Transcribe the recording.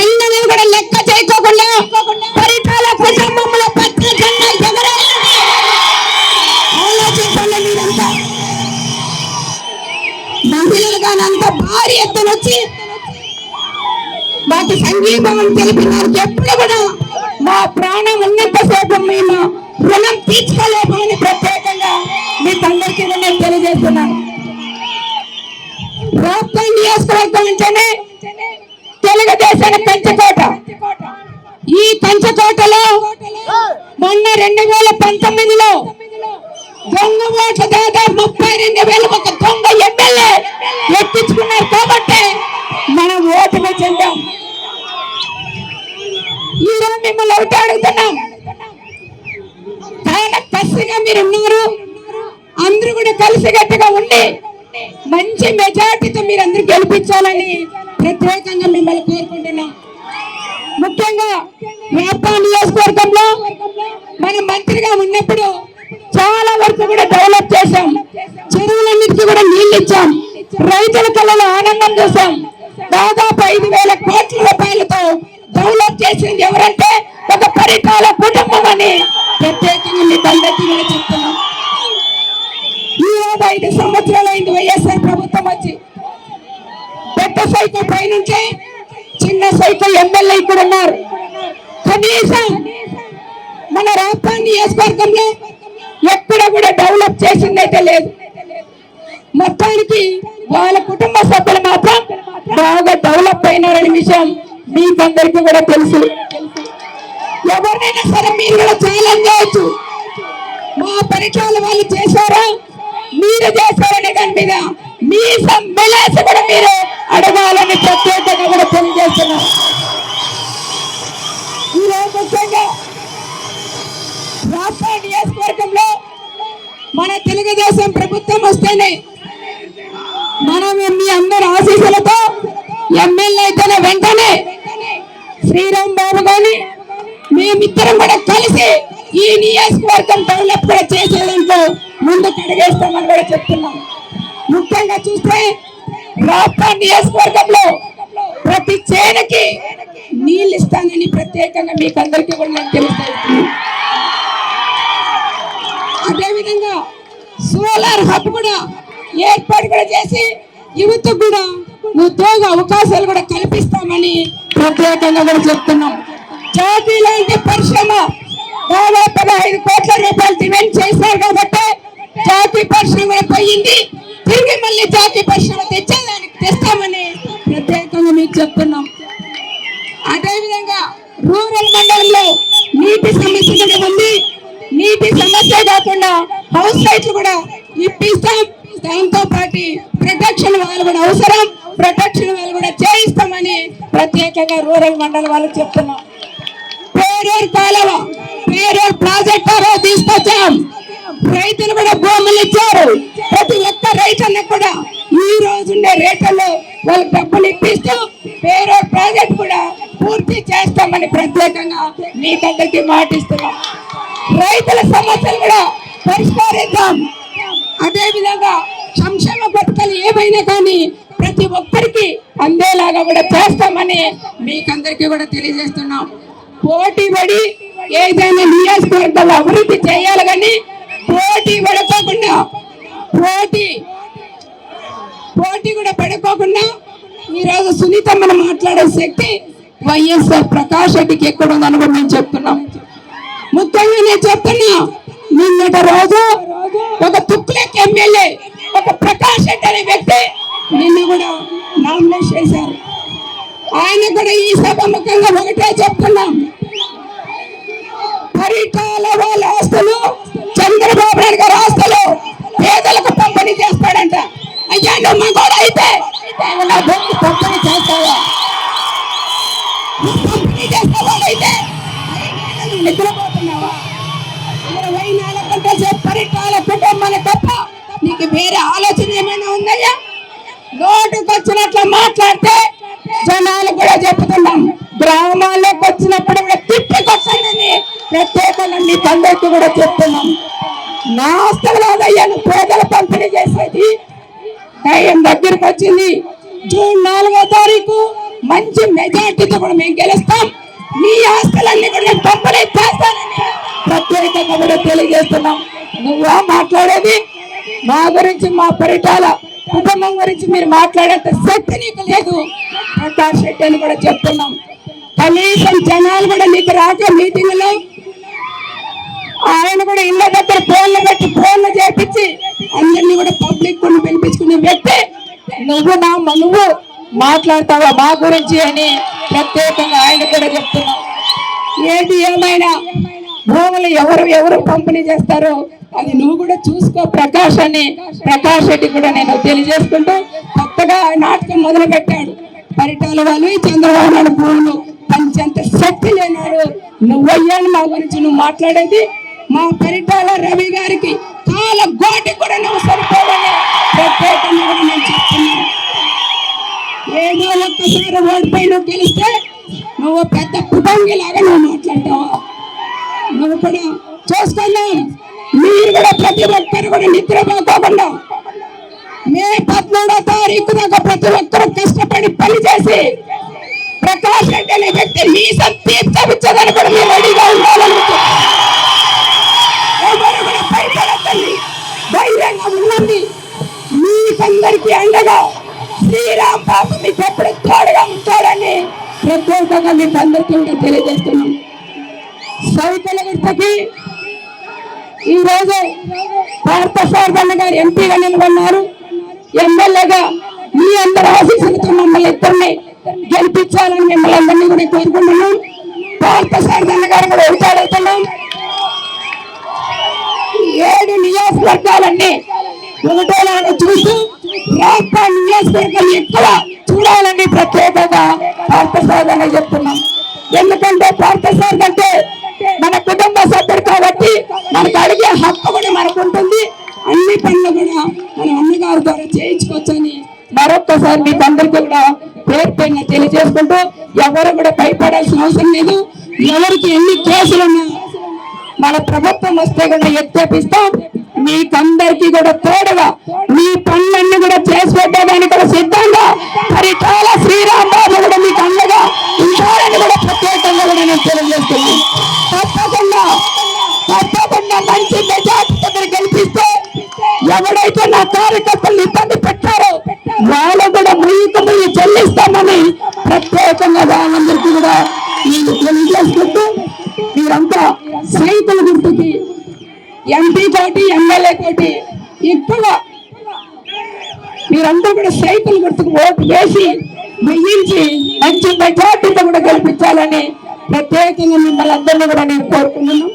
ఎన్నడూ కూడా లెక్క చేయకోకుండా పరిటాల కుటుంబంలో ఆలోచించండి మీరంతా. భారీ ఎత్తున వచ్చి మాకు సంఘీభావం తెలిపినారు. ఎప్పుడు కూడా మా ప్రాణం ఉన్నంతసేపు మేము రుణం తీర్చుకోలేమని ప్రత్యేకంగా మీకు అందరికీ నేను తెలియజేస్తున్నాను. రాష్ట్ర నియోజకవర్గం అంటేనే తెలుగుదేశం కంచకోట ఈ కంచకోటలో మొన్న రెండు వేల పంతొమ్మిదిలో దొంగ ఓట్ల దాదాపు ముప్పై రెండు వేల ఒక దొంగ ఎమ్మెల్యే ఎత్తించుకున్నారు కాబట్టి మనం ఓటుకు చెందాం. ఈరోజు మిమ్మల్ని ఒకటి అడుగుతున్నాం. చాలా కసిగా మీరు ఉన్నారు. అందరూ కూడా కలిసికట్టుగా ఉండి మంచి మెజార్టీతో మీరు అందరూ గెలిపించాలని ప్రత్యేకంగా మిమ్మల్ని కోరుకుంటున్నాం. ముఖ్యంగా వ్యాపార నియోజకవర్గంలో మన మంత్రిగా ఉన్నప్పుడు చాలా వరకు కూడా డెవలప్ చేశాం. చెరువులన్నిటికీ కూడా నీళ్ళు ఇచ్చాం రైతుల కళ్ళలో ఆనందం చూసాం దాదాపు ఐదు వేల కోట్ల రూపాయలతో డెవలప్ చేసింది ఎవరంటే ఒక పరిపాల కుటుంబం అని ప్రత్యేకంగా మీ అందరికీ చెప్తున్నాం. ఈ రోజు ఐదు సంవత్సరాలు అయింది వైఎస్ఆర్ ప్రభుత్వం వచ్చి. పెద్ద సైకిల్ పైనుంచి. చిన్న సైకిల్ ఎమ్మెల్యే ఇక్కడ ఉన్నారు. కనీసం మన రాష్ట్ర నియోజకవర్గంలో ఎక్కడ కూడా డెవలప్ చేసిందైతే లేదు. మొత్తానికి వాళ్ళ కుటుంబ సభ్యులు మాత్రం బాగా డెవలప్ అయినారనే విషయం మీకందరికీ కూడా తెలుసు. ఎవరినైనా సరే మీరు కూడా ఛాలెంజ్ చేయొచ్చు. మా పరిచయాలు వాళ్ళు చేశారా? మీరు చేశారనే దాని మీద మీ సమ్మెలేసి కూడా మీరు అడగాలని ప్రత్యేకంగా కూడా తెలియజేస్తున్నాం. ఈరోజు ముఖ్యంగా రాష్ట్ర నియోజకవర్గంలో మన తెలుగుదేశం ప్రభుత్వం వస్తేనే మనం మీ అందరి ఆశీస్సులతో ఎమ్మెల్యే అయితేనే వెంటనే శ్రీరామ్ బాబు గాని మేమిద్దరం కూడా కలిసి ఈ నియోజకవర్గం డెవలప్ కూడా చేసే దాంట్లో ముందుకు అడిగేస్తామని కూడా చెప్తున్నాం. ముఖ్యంగా చూస్తే రాష్ట్ర నియోజకవర్గంలో ప్రతి చేనకి నీళ్ళు ఇస్తానని ప్రత్యేకంగా మీకు అందరికీ కూడా నేను తెలుస్తాను. అదేవిధంగా సోలార్ హబ్ కూడా ఏర్పాటు కూడా చేసి యువతకు కూడా ఉద్యోగ అవకాశాలు కూడా కల్పిస్తామని ప్రత్యేకంగా కూడా చెప్తున్నాం. జాతి లాంటి సైట్లు కూడా ఇప్పిస్తాం దాంతో పాటు ప్రొటెక్షన్ వాళ్ళు కూడా అవసరం. ప్రొటెక్షన్ వాళ్ళు కూడా చేయిస్తామని ప్రత్యేకంగా రూరల్ మండల వాళ్ళు చెప్తున్నాం. పేరూరు కాలువ పేరూరు ప్రాజెక్ట్ ఆ తీసుకొచ్చాం. రైతులు కూడా భూములు ఇచ్చారు. ప్రతి ఒక్క రైతన్న కూడా ఈ రోజుండే రేట్లలో వాళ్ళకి డబ్బులు ఇప్పిస్తూ పేరూరు ప్రాజెక్ట్ కూడా పూర్తి చేస్తామని ప్రత్యేకంగా మీకందరికీ మాటిస్తున్నాం. రైతుల సమస్యలు కూడా పరిష్కరిద్దాం. అదే విధంగా సంక్షేమ పథకాలు ఏమైనా కానీ ప్రతి ఒక్కరికి అందేలాగా కూడా చేస్తామని మీకందరికీ కూడా తెలియజేస్తున్నాం. పోటీ పడి ఏదైనా నియోజకవర్గాలు అభివృద్ధి చేయాలి కానీ పోటీ పడుకోకుండా పోటీ పోటీ కూడా పడుకోకుండా ఈరోజు సునీతమ్మను మాట్లాడే శక్తి వైఎస్ఆర్ ప్రకాష్ రెడ్డికి ఎక్కడ ఉందని కూడా మేము చెప్తున్నాం. ముఖ్యంగా నేను చెప్తున్నా నిన్నటి రోజు. ఒక తుక్లెక్ ఎమ్మెల్యే ఒక ప్రకాష్ అనే వ్యక్తి నిన్ను కూడా నామినేట్ చేశారు. ఆయన కూడా ఈ సభ ముఖంగా ఒకటే చెప్తున్నాం. పరిటాల వాళ్ళ ఆస్తులు చంద్రబాబు నాయుడు గారి ఆస్తులు పేదలకు పంపిణీ చేస్తాడంట. అయ్యా నువ్వు మగోడు అయితే నా భూమి పంపిణీ చేస్తావా? పంపిణీ చేస్తావాడైతే నిద్రపోతున్నావా? ఇరవై నాలుగు గంటల సేపు పరిటాల తప్ప నీకు వేరే ఆలోచన ఏమైనా ఉందయ్యా? నోటుకు వచ్చినట్లు మాట్లాడితే జనాలు కూడా చెప్తున్నాం. గ్రామాల్లోకి వచ్చినప్పుడు కూడా తిప్పి ప్రత్యేకంగా మీ తండ్రికి కూడా చెప్తున్నాం. నా ఆస్తులు నువ్వు పేదల పంపిణీ చేసేది. టైం దగ్గరికి వచ్చింది. జూన్ నాలుగో తారీఖు మంచి మెజార్టీతో కూడా మేము గెలుస్తాం. మీ ఆస్తులన్నీ కూడా నేను పంపిణీ చేస్తానని ప్రత్యేకంగా కూడా తెలియజేస్తున్నాం. నువ్వా మాట్లాడేది? మా గురించి మా పరిటాల కుటుంబం గురించి మీరు మాట్లాడేంత శక్తి నీకు లేదు. ప్రకాష్ రెడ్డి అని కూడా చెప్తున్నాం. కనీసం జనాలు కూడా నీకు రాక మీటింగ్లో ఆయన కూడా ఇళ్ళ దగ్గర ఫోన్లు పెట్టి ఫోన్లు చేపించి అందరినీ కూడా పబ్లిక్ కొన్ని పిలిపించుకునే వ్యక్తి. నువ్వు నా నువ్వు మాట్లాడతావా మా గురించి అని ప్రత్యేకంగా ఆయన కూడా చెప్తున్నాం. ఏది ఏమైనా భూములు ఎవరు ఎవరు పంపిణీ చేస్తారో అది నువ్వు కూడా చూసుకో. ప్రకాష్ అని ప్రకాష్ రెడ్డి కూడా నేను తెలియజేసుకుంటూ కొత్తగా నాటకం మొదలు పెట్టాడు పరిటాల వాళ్ళు చంద్రబాబు నాయుడు భూములు పంచేంత శక్తి లేనాడు. నువ్వయ్యాను మా గురించి నువ్వు మాట్లాడేది. మా పరిటాల రవి గారికి కాల గోటి కూడా నువ్వు సరిపోవని ప్రత్యేకంగా కూడా నేను చెప్తున్నాను. ఏదో ఒక్కసారి ఓడిపోయి నువ్వు గెలిస్తే నువ్వు పెద్ద కుటుంబీలాగా నువ్వు మాట్లాడతావా? మనం కూడా చూసుకున్నాం మీరు కూడా ప్రతి ఒక్కరు కూడా నిద్రపోకోకుండా మే పద్నాలుగో తారీఖు దాకా ప్రతి ఒక్కరు కష్టపడి పనిచేసి ప్రకాష్ రెడ్డి అనే వ్యక్తి మీ తీర్చవిచ్చదని కూడా మేము రెడీగా ఉండాలనుకుంటున్నాం ధైర్యంగా ఉండండి. మీకందరికీ అండగా శ్రీరామ్ బాబు మీకు ఎప్పుడు తోడుగా ఉంటాడని ప్రత్యేకంగా మీకు అందరికీ తెలియజేస్తున్నాం. సైకిల్ గుర్తకి ఈరోజు రోజు గారు ఎంపీగా నిలబడినారు. ఎమ్మెల్యేగా మీ అందరి ఆశీస్సులతో మమ్మల్ని ఇద్దరిని గెలిపించాలని మిమ్మల్ని అందరినీ కూడా కోరుకుంటున్నాం. భారత గారు కూడా ఒకటాడుతున్నాం ఏడు నియోజకవర్గాలన్నీ ఒకటేలాగా చూస్తూ రాష్ట్ర నియోజకవర్గాలు ఎక్కువ చూడాలని ప్రత్యేకంగా పార్థసారథి చెప్తున్నాం. ఎందుకంటే పార్థసారథి అంటే అన్ని పనులు కూడా మన అన్నగారి ద్వారా చేయించుకోవచ్చని మరొక్కసారి మీకు అందరికీ కూడా పేరు పైన తెలియజేసుకుంటూ ఎవరు కూడా భయపడాల్సిన అవసరం లేదు. ఎవరికి ఎన్ని కేసులున్నా మన ప్రభుత్వం వస్తే కూడా ఎత్తేపిస్తాం. మీకందరికీ కూడా తోడుగా ఎవడైతే నా కార్యకర్తలు ఇబ్బంది పెట్టారో వాళ్ళు కూడా ముయ్యకు ముయ్యి చెల్లిస్తామని ప్రత్యేకంగా వాళ్ళందరికీ కూడా నేను తెలియజేసుకుంటూ మీరంతా స్నేహితుల గుర్తుకి ఎంపీ కోటి ఎమ్మెల్యే కోటి ఎక్కువ మీరందరూ కూడా సైకిల్ గుర్తుకు ఓటు వేసి వెయ్యించి మంచి మెజార్టీతో కూడా గెలిపించాలని ప్రత్యేకంగా మిమ్మల్ని అందరినీ కూడా నేను కోరుకున్నాను